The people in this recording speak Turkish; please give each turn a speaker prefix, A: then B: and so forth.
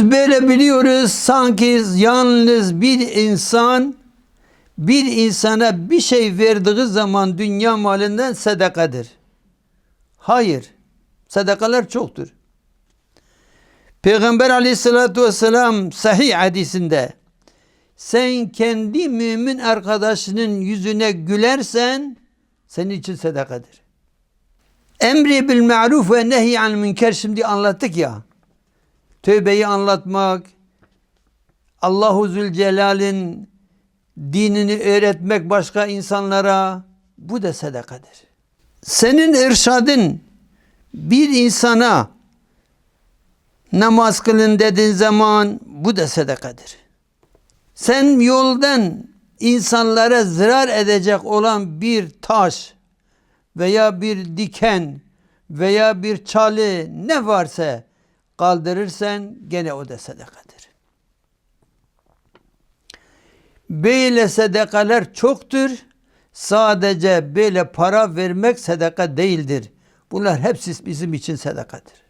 A: Biz böyle biliyoruz sanki yalnız bir insan bir insana bir şey verdiği zaman dünya malından sadakadır. Hayır. Sadakalar çoktur. Peygamber aleyhissalatü vesselam sahih hadisinde sen kendi mümin arkadaşının yüzüne gülersen senin için sadakadır. Emri bil ma'ruf ve nehy an münker şimdi anlattık ya. Tövbeyi anlatmak, Allahu Zülcelal'in dinini öğretmek başka insanlara bu da sadakadır. Senin irşadın bir insana namaz kılın dediğin zaman bu da sadakadır. Sen yoldan insanlara zarar edecek olan bir taş veya bir diken veya bir çalı ne varsa kaldırırsan gene o da sadakadır. Böyle sadakalar çoktur. Sadece böyle para vermek sadaka değildir. Bunlar hepsi bizim için sadakadır.